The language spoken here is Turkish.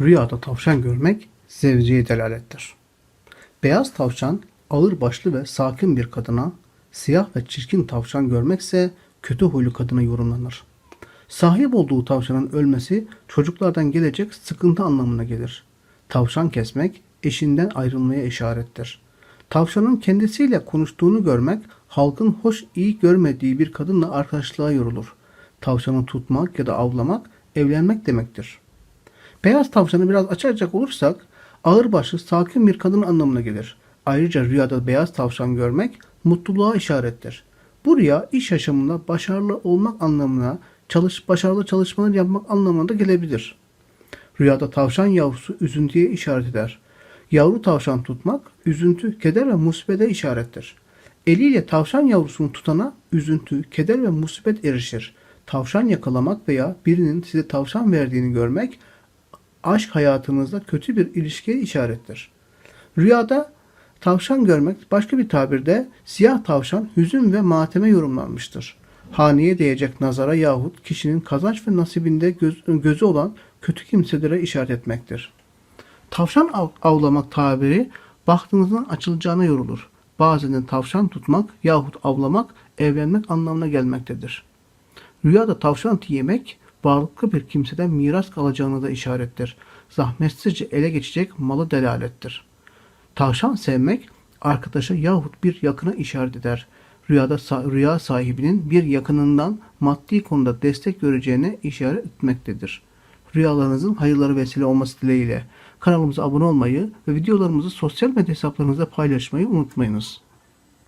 Rüyada tavşan görmek zevciye delalettir. Beyaz tavşan ağır başlı ve sakin bir kadına, siyah ve çirkin tavşan görmekse kötü huylu kadına yorumlanır. Sahip olduğu tavşanın ölmesi çocuklardan gelecek sıkıntı anlamına gelir. Tavşan kesmek eşinden ayrılmaya işarettir. Tavşanın kendisiyle konuştuğunu görmek halkın hoş iyi görmediği bir kadınla arkadaşlığa yorulur. Tavşanı tutmak ya da avlamak evlenmek demektir. Beyaz tavşanı biraz açacak olursak ağırbaşlı sakin bir kadın anlamına gelir. Ayrıca rüyada beyaz tavşan görmek mutluluğa işarettir. Bu rüya iş yaşamında başarılı olmak anlamına, çalış, başarılı çalışmalar yapmak anlamına da gelebilir. Rüyada tavşan yavrusu üzüntüye işaret eder. Yavru tavşan tutmak, üzüntü, keder ve musibete işarettir. Eliyle tavşan yavrusunu tutana üzüntü, keder ve musibet erişir. Tavşan yakalamak veya birinin size tavşan verdiğini görmek, aşk hayatınızda kötü bir ilişkiye işarettir. Rüyada tavşan görmek başka bir tabirde siyah tavşan hüzün ve mateme yorumlanmıştır. Haneye değecek nazara yahut kişinin kazanç ve nasibinde göz- gözü olan kötü kimselere işaret etmektir. Tavşan av- avlamak tabiri bahtınızın açılacağına yorulur. Bazen de tavşan tutmak yahut avlamak evlenmek anlamına gelmektedir. Rüyada tavşan eti yemek varlıklı bir kimseden miras kalacağını da işarettir. Zahmetsizce ele geçecek malı delalettir. Tavşan sevmek arkadaşa yahut bir yakına işaret eder. Rüyada rüya sahibinin bir yakınından maddi konuda destek göreceğine işaret etmektedir. Rüyalarınızın hayırları vesile olması dileğiyle kanalımıza abone olmayı ve videolarımızı sosyal medya hesaplarınızda paylaşmayı unutmayınız.